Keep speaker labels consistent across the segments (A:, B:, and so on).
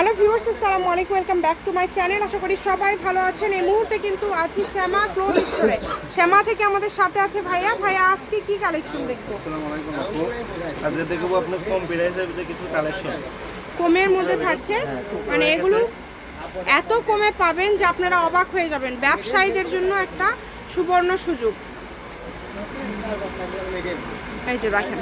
A: Hello viewers আসসালামু আলাইকুম welcome back to my channel আশা করি সবাই ভালো আছেন। এই মুহূর্তে কিন্তু আছি শ্যামা ক্লোথ স্টোরে শ্যামা থেকে আমাদের সাথে আছে ভাইয়া। ভাইয়া আজকে কি কালেকশন দেখব?
B: আসসালামু আলাইকুম আপু। আজকে দেখব আপনার কম প্রাইসের কিছু কালেকশন
A: কমের মধ্যে থাকছে? মানে এগুলো এত কমে পাবেন যে আপনারা অবাক হয়ে যাবেন। ব্যবসায়ীদের জন্য একটা সুবর্ণ সুযোগ। এই যে দেখেন।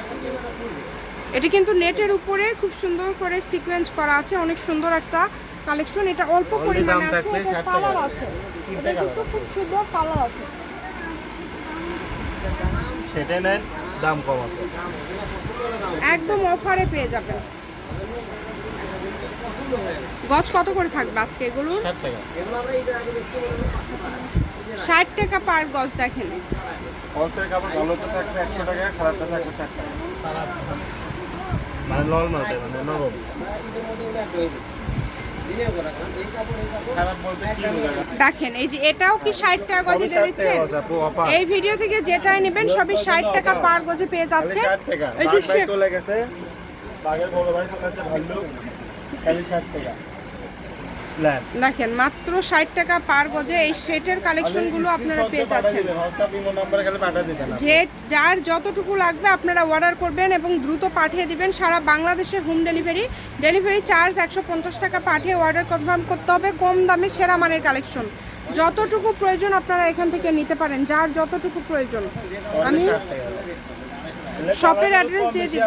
A: এটা কিন্তু নেটের উপরে খুব সুন্দর করে সিকোয়েন্স করা আছে অনেক সুন্দর একটা কালেকশন এটা অল্প পরিমাণে আছে এটা কালার আছে। এটা কিন্তু খুব সুন্দর কালার আছে।
B: সেটা নেন দাম কম আছে।
A: একদম অফারে পেয়ে যাবেন। গছ কত করে থাকবে আজকে এগুলো?
B: ষাট টাকা।
A: ষাট টাকা পার গজ দেখেন।
B: হলসেল কাপড় ভালো তো থাকবে একশো টাকা খারাপটা থাকবে ষাট টাকা। মানে নর্মাল মানে নরম।
A: দেখেন এই যে এটাও কি ষাট টাকা গজে দিয়ে দিচ্ছেন? এই ভিডিও থেকে যেটাই নেবেন সবই ষাট টাকা পার গজে পেয়ে যাচ্ছে এই যে
B: চলে গেছে। বাগের বড় ভাই চলে গেছে ভালো টাকা।
A: দেখেন মাত্র ষাট টাকা পার গজে এই সেটের কালেকশনগুলো আপনারা পেয়ে যাচ্ছেন। যে যার যতটুকু লাগবে আপনারা অর্ডার করবেন এবং দ্রুত পাঠিয়ে দিবেন সারা বাংলাদেশে হোম ডেলিভারি ডেলিভারি চার্জ একশো পঞ্চাশ টাকা পাঠিয়ে অর্ডার কনফার্ম করতে হবে কম দামে সেরা মানের কালেকশন। যতটুকু প্রয়োজন আপনারা এখান থেকে নিতে পারেন যার যতটুকু প্রয়োজন। আমি শপের অ্যাড্রেস দিয়ে দিব।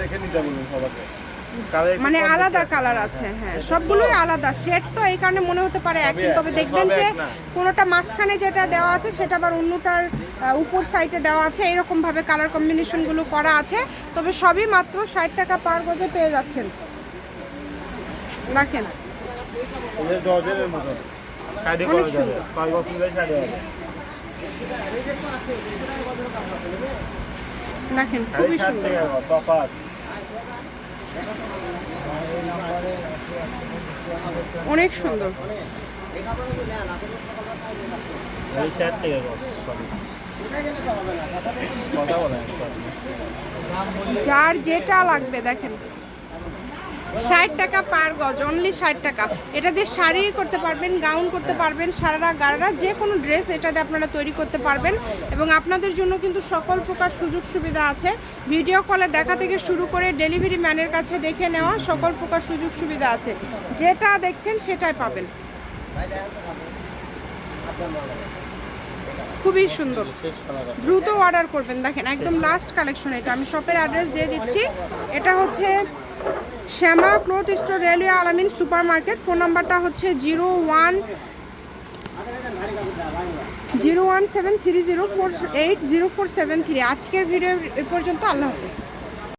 B: দেখে নিতে বলুন সবাইকে।
A: মানে আলাদা কালার আছে। হ্যাঁ সবগুলোই আলাদা। শেড তো এই কারণে মনে হতে পারে এক
B: সবই
A: কিন্তু
B: এক,
A: তবে দেখবেন যে। কোনোটা মাঝখানে যেটা দেওয়া আছে সেটা আবার অন্যটার উপর সাইডে দেওয়া আছে। এরকম ভাবে কালার কম্বিনেশনগুলো করা আছে তবে সবই মাত্র ষাট টাকা পার গজে পেয়ে যাচ্ছেন।
B: হবে
A: দেখেন খুবই সুন্দর। অনেক সুন্দর। যার যেটা লাগবে দেখেন। ষাট টাকা পার গজ অনলি ষাট টাকা। এটা দিয়ে শাড়ি করতে পারবেন গাউন করতে পারবেন, সারারা গারারা, যে কোনো ড্রেস এটা দিয়ে আপনারা তৈরি করতে পারবেন। এবং আপনাদের জন্য কিন্তু সকল প্রকার সুযোগ সুবিধা আছে। ভিডিও কলে দেখা থেকে শুরু করে ডেলিভারি ম্যানের কাছে দেখে নেওয়া সকল প্রকার সুযোগ সুবিধা আছে। যেটা দেখছেন সেটাই পাবেন। খুবই সুন্দর। দ্রুত অর্ডার করবেন। দেখেন, একদম লাস্ট কালেকশন এটা। আমি শপের অ্যাড্রেস দিয়ে দিচ্ছি। এটা হচ্ছে Shyama cloth store railway Alamin super market phone নাম্বারটা হচ্ছে zero one zero one seven three zero four eight zero four seven three. আজকের ভিডিও এ পর্যন্ত আল্লাহ হাফিজ।